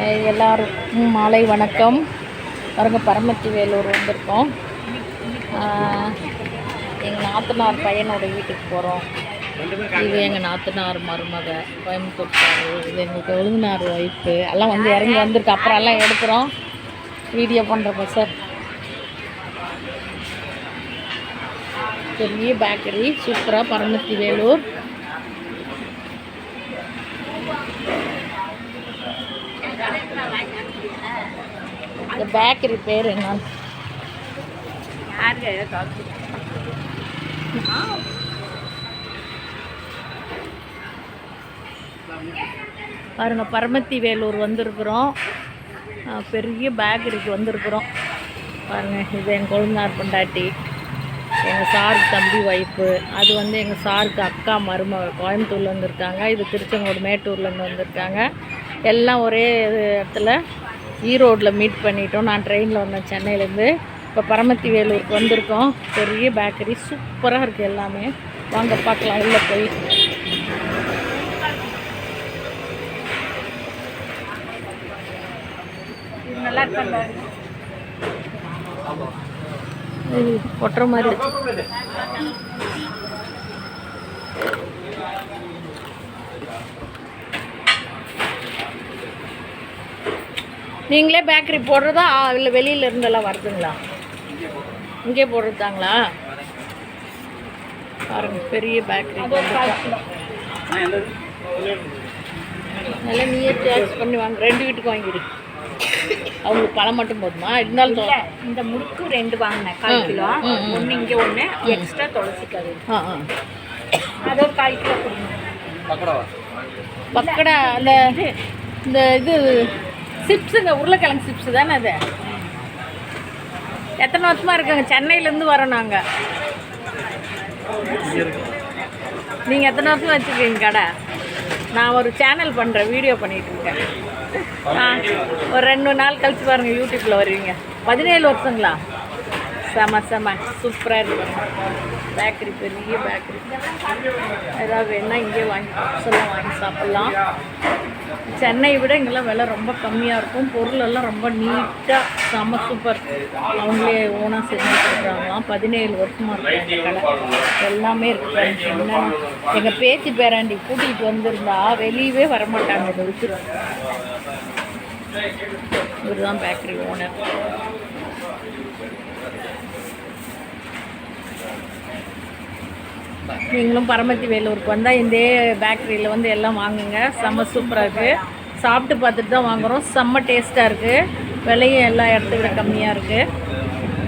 அஹ் எல்லாருக்கும் மாலை வணக்கம். பாருங்க பரமத்தி வேலூர் வந்திருக்கோம் எங்கள் நாத்தனார் பையனோட வீட்டுக்கு போகிறோம் இது எங்கள் நாத்தனார் மருமக கோயம்புத்தூர் இது எங்களுக்கு ஒழுங்கினார் ஒய்ஃபு. எல்லாம் வந்து இறங்கி வந்திருக்கு. அப்புறம் எல்லாம் எடுக்கிறோம். வீடியோ பண்ணுறப்ப சார். பெரிய பேக்கரி. சூப்பராக பரமத்தி வேலூர் இந்த பேக்கரி பேர் என்ன பாருங்க பரமத்தி வேலூர் வந்திருக்கிறோம். பெரிய பேக்கரிக்கு வந்திருக்கிறோம். பாருங்க இது எங்கள் கொழுந்தார் பொண்டாட்டி எங்கள் சாருக்கு தம்பி ஒய்ஃபு அது வந்து எங்கள் சாருக்கு அக்கா மருமக கோயம்புத்தூர்லேருந்து இருக்காங்க. இது திருச்செங்கோடு மேட்டூர்லேருந்து வந்திருக்காங்க. எல்லாம் ஒரே இடத்துல ஈரோட்டில் மீட் பண்ணிட்டோம். நான் ட்ரெயினில் வந்தேன் சென்னையிலேருந்து. இப்போ பரமத்தி வேலூருக்கு வந்திருக்கோம். பெரிய பேக்கரி சூப்பராக இருக்குது எல்லாமே. வாங்க பார்க்கலாம் உள்ளே போய். நல்லா இருக்காங்க. கொட்டுற மாதிரி நீங்களே பேக்கரி போடுறதா? இல்லை வெளியில இருந்தெல்லாம் வருதுங்களா? இங்கே போடுறதாங்களா பாருங்க பெரிய பேக்கரி நல்லா நீயே சார்ஜ் பண்ணி வாங்க. ரெண்டு வீட்டுக்கு வாங்கிடு. அவங்களுக்கு பழம் மட்டும் போதுமா? இருந்தாலும் இந்த முறுக்கு ரெண்டு வாங்கினேன். கால் கிலோ. ஒன்று இங்கே ஒன்று எக்ஸ்ட்ரா துளசிக்காது அது ஒரு கால் கிலோ கொடுங்க. பக்கடா அந்த இந்த இது சிப்ஸுங்க உருளைக்கிழங்கு சிப்ஸ் தானே அது? எத்தனை வருஷமா இருக்குங்க? சென்னையிலேருந்து வரோம் நாங்கள் நீங்கள் எத்தனை வருஷம் வச்சுருக்கீங்க கடை? நான் ஒரு சேனல் பண்ணுறேன் வீடியோ பண்ணிட்டு இருக்கேன். ஆ ஒரு ரெண்டு நாள் கழிச்சு பாருங்கள் யூடியூப்பில் வருவீங்க. பதினேழு வருஷங்களா? செம செம. சூப்பராக இருக்கும் பேக்கரி பெரிய பேக்கரி ஏதாவது வேணால் இங்கே வாங்கி பப்ஸ்லாம் வாங்கி சாப்பிட்லாம். சென்னையை விட இங்கெல்லாம் விலை ரொம்ப கம்மியாக இருக்கும். பொருள் எல்லாம் ரொம்ப நீட்டாக செம சூப்பர் அவங்களே ஓனாக செஞ்சு கொடுக்குறாங்களாம் பதினேழு வருஷமாக இருக்கு கடை எல்லாமே இருக்கு என்ன? எங்கள் பேத்தி பேராண்டி கூட்டிகிட்டு வந்திருந்தா வெளியவே வரமாட்டாங்க இதை விட்டு இவர் தான் பேக்கரி ஓனர் நீங்களும் பரமத்தி வேலூருக்கு வந்தால் இந்த பேக்கரியில் வந்து எல்லாம் வாங்குங்க. செம்ம சூப்பராக இருக்குது சாப்பிட்டு பார்த்துட்டு தான் வாங்குகிறோம் செம்ம டேஸ்ட்டாக இருக்குது விலையும் எல்லா இடத்த விட கம்மியாக இருக்குது